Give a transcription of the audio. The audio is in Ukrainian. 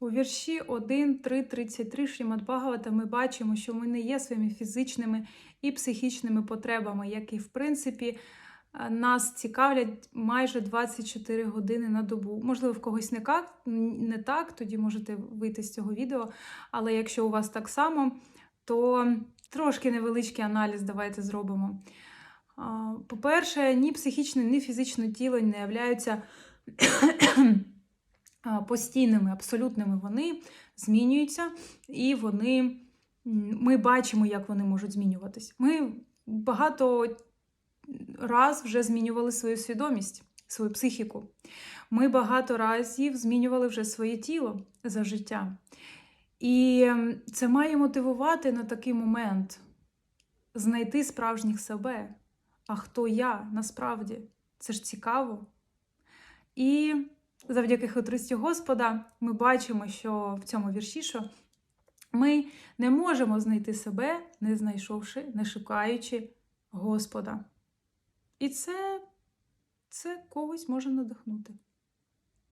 У вірші 1, 3, 33 Шрімад Бхагавата ми бачимо, що ми не є своїми фізичними і психічними потребами, які, в принципі, е, нас цікавлять майже 24 години на добу. Можливо, в когось не, ка- не так, тоді можете вийти з цього відео. Але якщо у вас так само, то трошки невеличкий аналіз давайте зробимо. По-перше, ні психічне, ні фізичне тіло не являються постійними, абсолютними. Вони змінюються, і вони, ми бачимо, як вони можуть змінюватись. Ми багато раз вже змінювали свою свідомість, свою психіку. Ми багато разів змінювали вже своє тіло за життя. І це має мотивувати на такий момент знайти справжніх себе. А хто я насправді? Це ж цікаво. І завдяки хитрості Господа ми бачимо, що в цьому вірші, що ми не можемо знайти себе, не знайшовши, не шукаючи Господа. І це, це когось може надихнути.